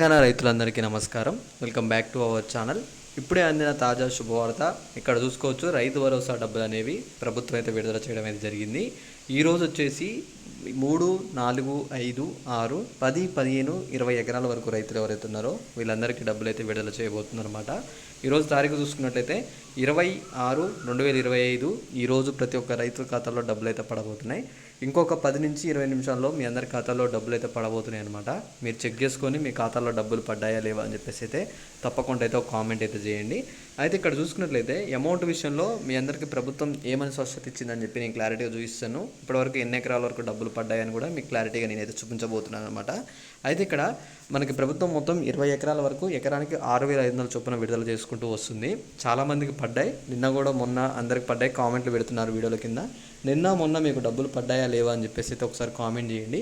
తెలంగాణ రైతులందరికీ నమస్కారం. Welcome back to our channel. ఇప్పుడే అందిన తాజా శుభవార్త ఇక్కడ చూసుకోవచ్చు. రైతు భరోసా డబ్బులు అనేవి ప్రభుత్వం అయితే విడుదల చేయడం అయితే జరిగింది. ఈరోజు వచ్చేసి మూడు నాలుగు ఐదు ఆరు పది పదిహేను ఇరవై ఎకరాల వరకు రైతులు ఎవరైతే ఉన్నారో వీళ్ళందరికీ డబ్బులు అయితే విడుదల చేయబోతున్నారన్నమాట. ఈరోజు తారీఖు చూసుకున్నట్లయితే ఇరవై ఆరు రెండు వేల ఇరవై ఐదు ఈరోజు ప్రతి ఒక్క రైతు ఖాతాలో డబ్బులు అయితే పడబోతున్నాయి. ఇంకొక పది నుంచి ఇరవై నిమిషాల్లో మీ అందరి ఖాతాలో డబ్బులు అయితే పడబోతున్నాయి అనమాట మీరు చెక్ చేసుకొని మీ ఖాతాలో డబ్బులు పడ్డాయా లేవా అని చెప్పేసి అయితే తప్పకుండా అయితే ఒక కామెంట్ అయితే చేయండి. అయితే ఇక్కడ చూసుకున్నట్లయితే అమౌంట్ విషయంలో మీ అందరికీ ప్రభుత్వం ఏమని స్వచ్ఛత ఇచ్చిందని చెప్పి నేను క్లారిటీగా చూపిస్తాను. ఇప్పటివరకు ఎన్ని ఎకరాల వరకు డబ్బులు పడ్డాయని కూడా మీకు క్లారిటీగా నేనైతే చూపించబోతున్నాను అనమాట అయితే ఇక్కడ మనకి ప్రభుత్వం మొత్తం ఇరవై ఎకరాల వరకు ఎకరానికి ఆరు వేల ఐదు వందల చొప్పున విడుదల చేసుకుంటూ వస్తుంది. చాలామందికి పడ్డాయి. నిన్న కూడా మొన్న అందరికి పడ్డాయి. కామెంట్లు పెడుతున్నారు వీడియోల కింద. నిన్న మొన్న మీకు డబ్బులు పడ్డాయా లేవా అని చెప్పేసి అయితే ఒకసారి కామెంట్ చేయండి.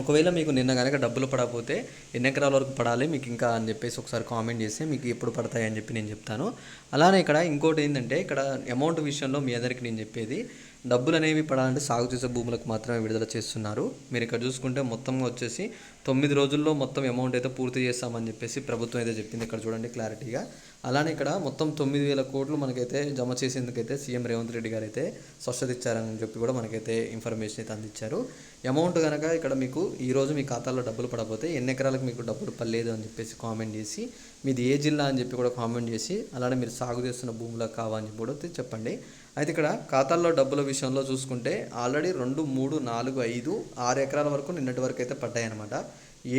ఒకవేళ మీకు నిన్న కనుక డబ్బులు పడకపోతే ఎన్ని ఎకరాల వరకు పడాలి మీకు ఇంకా అని చెప్పేసి ఒకసారి కామెంట్ చేస్తే మీకు ఎప్పుడు పడతాయి అని చెప్పి నేను చెప్తాను. అలానే ఇక్కడ ఇంకోటి ఏంటంటే ఇక్కడ అమౌంట్ విషయంలో మీ అందరికీ నేను చెప్పేది డబ్బులు అనేవి పడాలంటే సాగు చేసే భూములకు మాత్రమే విడుదల చేస్తున్నారు. మీరు ఇక్కడ చూసుకుంటే మొత్తంగా వచ్చేసి తొమ్మిది రోజుల్లో మొత్తం అమౌంట్ అయితే పూర్తి చేస్తామని చెప్పేసి ప్రభుత్వం అయితే చెప్పింది. ఇక్కడ చూడండి క్లారిటీగా అలానే ఇక్కడ మొత్తం తొమ్మిది వేల కోట్లు మనకైతే జమ చేసేందుకైతే సీఎం రేవంత్ రెడ్డి గారు అయితే స్వచ్ఛత ఇచ్చారని చెప్పి కూడా మనకైతే ఇన్ఫర్మేషన్ అయితే అందించారు. అమౌంట్ కనుక ఇక్కడ మీకు ఈ రోజు మీ ఖాతాలో డబ్బులు పడకపోతే ఎన్ని ఎకరాలకు మీకు డబ్బులు పడలేదు అని చెప్పేసి కామెంట్ చేసి మీది ఏ జిల్లా అని చెప్పి కూడా కామెంట్ చేసి అలానే మీరు సాగు చేస్తున్న భూములకు కావాలని చెప్పి కూడా అయితే చెప్పండి. అయితే ఇక్కడ ఖాతాల్లో డబ్బుల విషయంలో చూసుకుంటే ఆల్రెడీ రెండు మూడు నాలుగు ఐదు ఆరు ఎకరాల వరకు నిన్నటి వరకు అయితే పడ్డాయన్నమాట.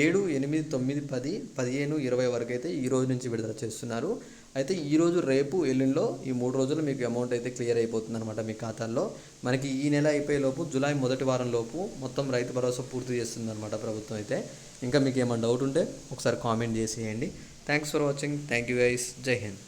ఏడు ఎనిమిది తొమ్మిది పది పదిహేను ఇరవై వరకు అయితే ఈ రోజు నుంచి విడుదల చేస్తున్నారు. అయితే ఈ రోజు రేపు ఎల్లుండిలో ఈ మూడు రోజులు మీకు అమౌంట్ అయితే క్లియర్ అయిపోతుంది అనమాట మీ ఖాతాల్లో. మనకి ఈ నెల అయిపోయే లోపు జూలై మొదటి వారం లోపు మొత్తం రైతు భరోసా పూర్తి చేస్తుంది అనమాట ప్రభుత్వం అయితే. ఇంకా మీకు ఏమైనా డౌట్ ఉంటే ఒకసారి కామెంట్ చేసేయండి thanks for watching thank you guys జై హింద్